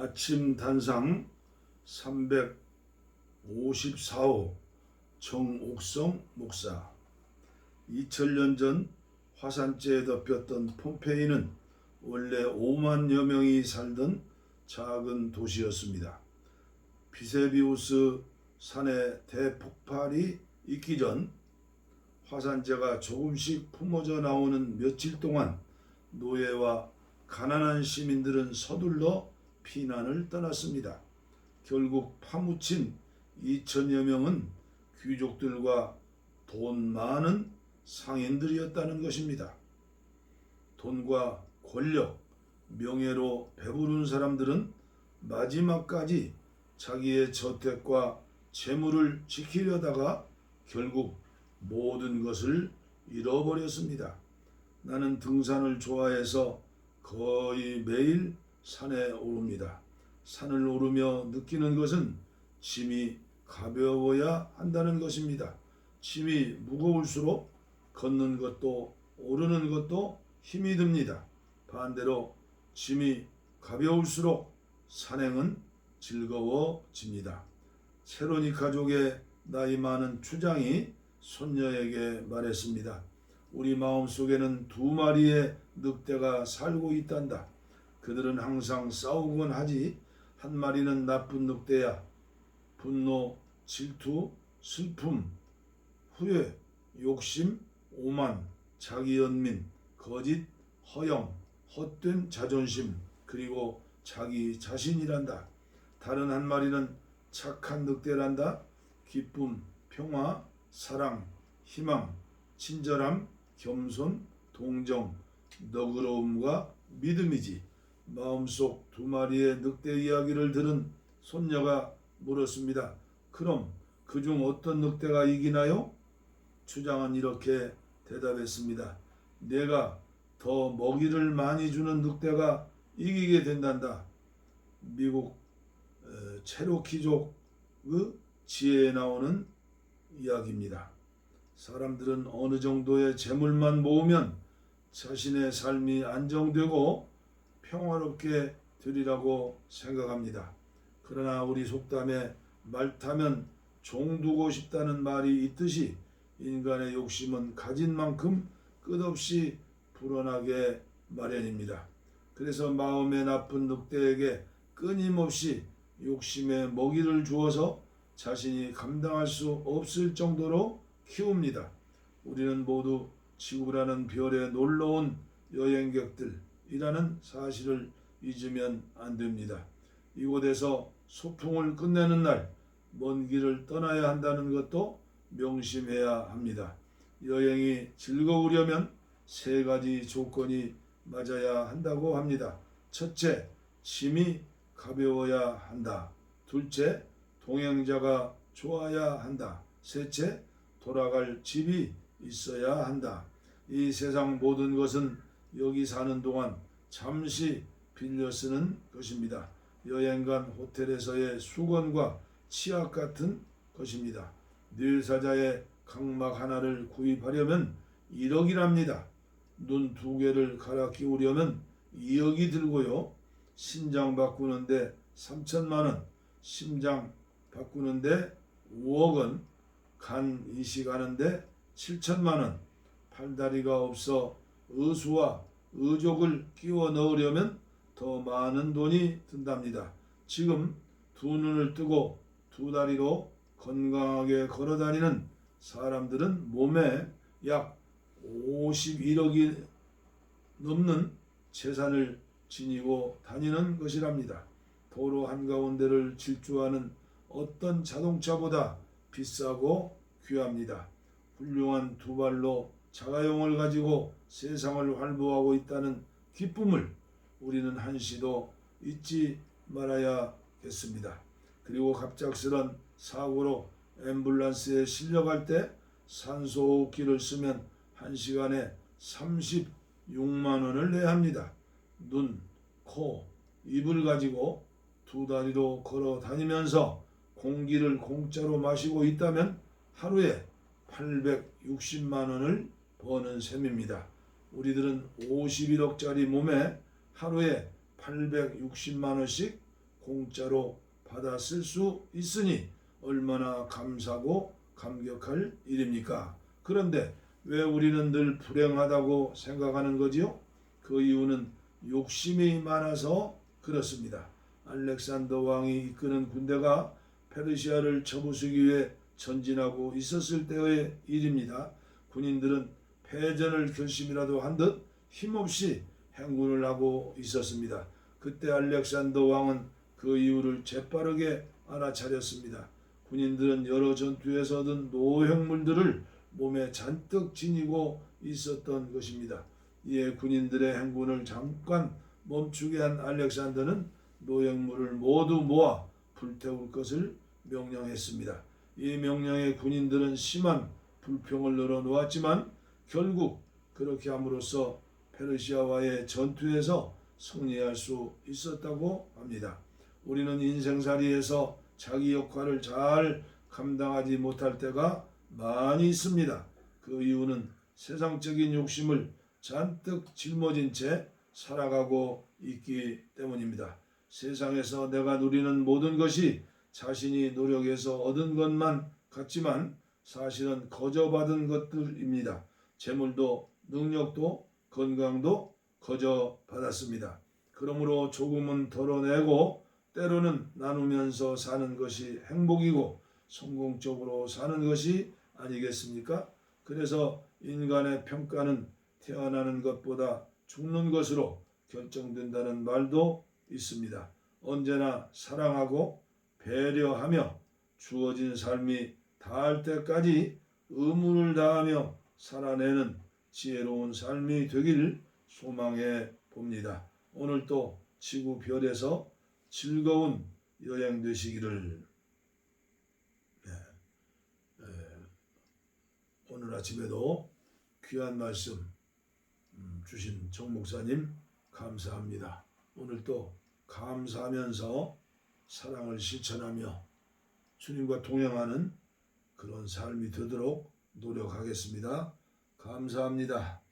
아침 단상 354호 정옥성 목사 2000년 전 화산재에 덮였던 폼페이는 원래 5만여 명이 살던 작은 도시였습니다. 비세비우스 산의 대폭발이 있기 전 화산재가 조금씩 품어져 나오는 며칠 동안 노예와 가난한 시민들은 서둘러 피난을 떠났습니다. 결국 파묻힌 2천여 명은 귀족들과 돈 많은 상인들이었다는 것입니다. 돈과 권력, 명예로 배부른 사람들은 마지막까지 자기의 저택과 재물을 지키려다가 결국 모든 것을 잃어버렸습니다. 나는 등산을 좋아해서 거의 매일 산에 오릅니다. 산을 오르며 느끼는 것은 짐이 가벼워야 한다는 것입니다. 짐이 무거울수록 걷는 것도 오르는 것도 힘이 듭니다. 반대로 짐이 가벼울수록 산행은 즐거워집니다. 세로니 가족의 나이 많은 추장이 손녀에게 말했습니다. 우리 마음속에는 두 마리의 늑대가 살고 있단다. 그들은 항상 싸우곤 하지. 한 마리는 나쁜 늑대야. 분노, 질투, 슬픔, 후회, 욕심, 오만, 자기 연민, 거짓, 허영, 헛된 자존심, 그리고 자기 자신이란다. 다른 한 마리는 착한 늑대란다. 기쁨, 평화, 사랑, 희망, 친절함, 겸손, 동정, 너그러움과 믿음이지. 마음속 두 마리의 늑대 이야기를 들은 손녀가 물었습니다. 그럼 그 중 어떤 늑대가 이기나요? 추장은 이렇게 대답했습니다. 내가 더 먹이를 많이 주는 늑대가 이기게 된단다. 미국 어, 체로키족의 지혜에 나오는 이야기입니다. 사람들은 어느 정도의 재물만 모으면 자신의 삶이 안정되고 평화롭게 되리라고 생각합니다. 그러나 우리 속담에 말 타면 종 두고 싶다는 말이 있듯이 인간의 욕심은 가진 만큼 끝없이 불어나게 마련입니다. 그래서 마음에 나쁜 늑대에게 끊임없이 욕심의 먹이를 주어서 자신이 감당할 수 없을 정도로 키웁니다. 우리는 모두 지구라는 별에 놀러온 여행객들 이라는 사실을 잊으면 안 됩니다. 이곳에서 소풍을 끝내는 날, 먼 길을 떠나야 한다는 것도 명심해야 합니다. 여행이 즐거우려면 세 가지 조건이 맞아야 한다고 합니다. 첫째, 짐이 가벼워야 한다. 둘째, 동행자가 좋아야 한다. 셋째, 돌아갈 집이 있어야 한다. 이 세상 모든 것은 여기 사는 동안 잠시 빌려 쓰는 것입니다. 여행 간 호텔에서의 수건과 치약 같은 것입니다. 뇌사자의 각막 하나를 구입하려면 1억이랍니다. 눈 두 개를 갈아 끼우려면 2억이 들고요. 신장 바꾸는데 3천만 원, 심장 바꾸는데 5억 원, 간 이식하는데 7천만 원, 팔다리가 없어 의수와 의족을 끼워 넣으려면 더 많은 돈이 든답니다. 지금 두 눈을 뜨고 두 다리로 건강하게 걸어 다니는 사람들은 몸에 약 51억이 넘는 재산을 지니고 다니는 것이랍니다. 도로 한가운데를 질주하는 어떤 자동차보다 비싸고 귀합니다. 훌륭한 두 발로 자가용을 가지고 세상을 활보하고 있다는 기쁨을 우리는 한시도 잊지 말아야겠습니다. 그리고 갑작스런 사고로 앰뷸런스에 실려갈 때 산소호흡기를 쓰면 한 시간에 36만 원을 내야 합니다. 눈, 코, 입을 가지고 두 다리로 걸어 다니면서 공기를 공짜로 마시고 있다면 하루에 860만 원을 버는 셈입니다. 우리들은 51억짜리 몸에 하루에 860만 원씩 공짜로 받아 쓸 수 있으니 얼마나 감사하고 감격할 일입니까? 그런데 왜 우리는 늘 불행하다고 생각하는 거지요? 그 이유는 욕심이 많아서 그렇습니다. 알렉산더 왕이 이끄는 군대가 페르시아를 쳐부수기 위해 전진하고 있었을 때의 일입니다. 군인들은 패전을 결심이라도 한 듯 힘없이 행군을 하고 있었습니다. 그때 알렉산더 왕은 그 이유를 재빠르게 알아차렸습니다. 군인들은 여러 전투에서 얻은 노획물들을 몸에 잔뜩 지니고 있었던 것입니다. 이에 군인들의 행군을 잠깐 멈추게 한 알렉산더는 노획물을 모두 모아 불태울 것을 명령했습니다. 이 명령에 군인들은 심한 불평을 늘어놓았지만 결국 그렇게 함으로써 페르시아와의 전투에서 승리할 수 있었다고 합니다. 우리는 인생살이에서 자기 역할을 잘 감당하지 못할 때가 많이 있습니다. 그 이유는 세상적인 욕심을 잔뜩 짊어진 채 살아가고 있기 때문입니다. 세상에서 내가 누리는 모든 것이 자신이 노력해서 얻은 것만 같지만 사실은 거저받은 것들입니다. 재물도 능력도 건강도 거저 받았습니다. 그러므로 조금은 덜어내고 때로는 나누면서 사는 것이 행복이고 성공적으로 사는 것이 아니겠습니까? 그래서 인간의 평가는 태어나는 것보다 죽는 것으로 결정된다는 말도 있습니다. 언제나 사랑하고 배려하며 주어진 삶이 닿을 때까지 의무를 다하며 살아내는 지혜로운 삶이 되길 소망해 봅니다. 오늘도 지구 별에서 즐거운 여행 되시기를 네. 네. 오늘 아침에도 귀한 말씀 음, 주신 정 목사님 감사합니다. 오늘도 감사하면서 사랑을 실천하며 주님과 동행하는 그런 삶이 되도록 노력하겠습니다. 감사합니다.